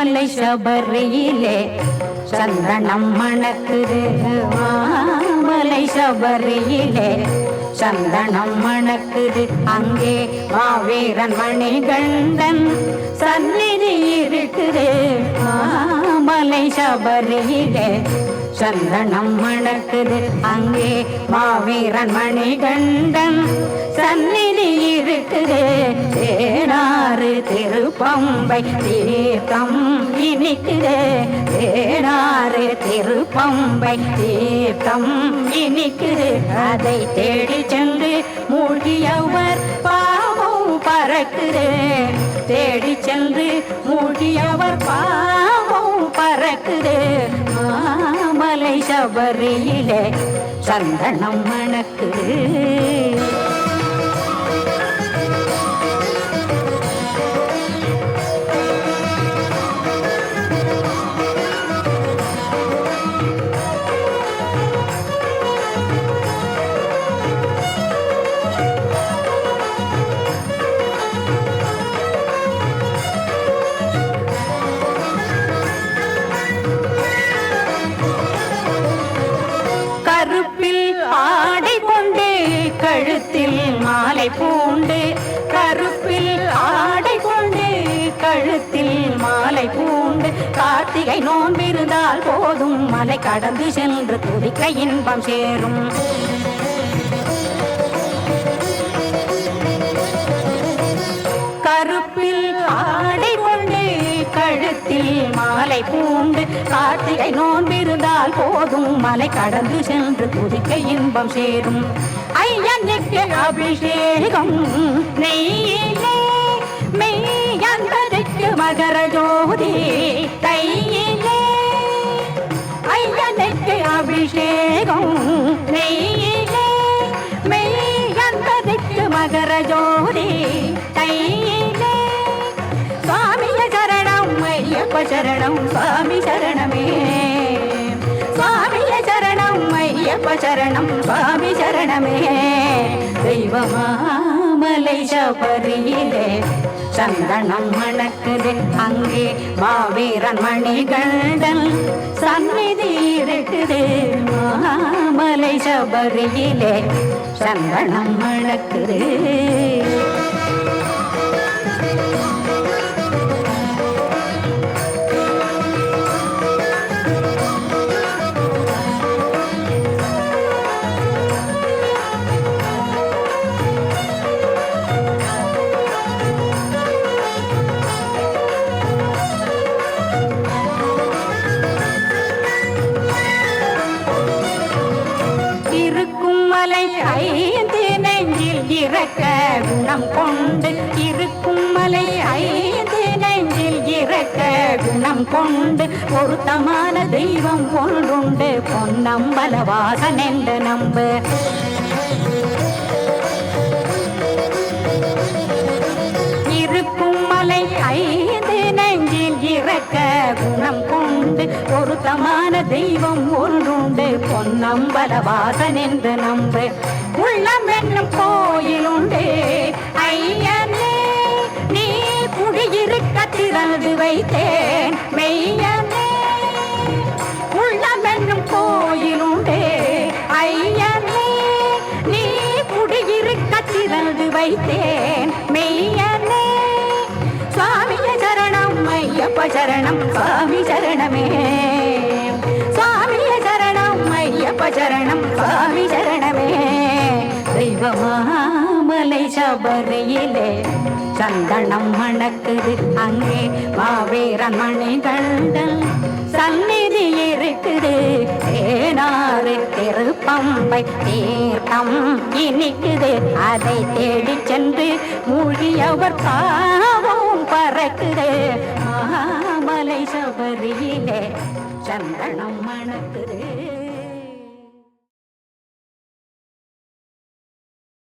மலை சபரியிலே சந்திரனம் மணக்குது. மலை சபரியிலே சந்தனம் மணக்குது. அங்கே மாவீரன் மணிகண்டன் சந்நிதி இருக்குது. மலை சபரியிலே சந்தனம் மணக்குது. அங்கே மாவீரன் மணிகண்டன் சந்நிதி இருக்குது. தேனாறு திருப்பம்பை தீர்த்தம் இனிக்குது. தேனாறு திருப்பம்பை தீர்த்தம் இனிக்குது. அதை தேடி சென்று மூழ்கியவர் பாவம் பறக்குது. தேடி சென்று மூழ்கியவர் பா பறக்குது மாமலை சபரியிலே சந்தனம் மணக்குது. கார்த்திகை நோன்பிருந்தால் போதும். மலை கடந்து சென்று துதிக்க இன்பம் சேரும். கருப்பில் ஆடை கொண்டு கழுத்தில் மாலை பூண்டு கார்த்திகை நோன்பிருந்தால் போதும். மலை கடந்து சென்று துதிக்க இன்பம் சேரும். ஐயனுக்கு அபிஷேகம் நெய்யிலே மெய்யந்தருக்கு மகர ஜோதி. அபிஷேகம் நெய்யிலே மெய்யந்தருக்கு மகர ஜோதி. கையிலே சுவாமிய சரணம் ஐயப்ப சரணம் சுவாமி சரணமே. சுவாமிய சரணம் ஐயப்ப சரணம் சுவாமி சரணமே. தெய்வமாமலை சபரியிலே சந்தனம் மணக்குது. அங்கே மாவீரன் மணிகண்டல் சந்நிதி சபரியிலே சந்தனம் மணக்குது இருக்கும் ஐந்து நெஞ்சில் இறக்க குணம் கொண்டு இருக்கும் மலை ஐந்து நெஞ்சில் இறக்க குணம் கொண்டு பொருத்தமான தெய்வம் ஒன்றுண்டு பொன்னம்பலவாசன் என்று நம்ப. இருக்கும் மலை ஐந்து நெஞ்சில் இறக்க குணம் பொருத்தமான தெய்வம் ஒன்றுண்டு. பொன்னம்பலவாசன் என்று நம்பு. உள்ளம் என்னும் கோயில் உண்டு ஐயனே நீ குடியிருக்க திறந்து வைத்தேன். மெய்யனே உள்ளம் என்னும் கோயில் உண்டு ஐயனே நீ குடியிருக்க திறந்து வைத்தேன். மெய்யனே சுவாமிய சரணம் ஐயப்ப சரணம் சுவாமி சரணமே. சரணம் சுவாமி சரணமே. தெய்வமாமலை சபரியிலே சந்தனம் மணக்குது அங்கே மாவீரன் மணிகண்டன் சந்நிதி இருக்குது தேனாறு திருப்பம்பை தீர்த்தம் இனிக்குது அதை தேடி சென்று மூழ்கியவர் பாவம் பறக்குது மாமலை சபரியிலே சந்தனம் மணக்குது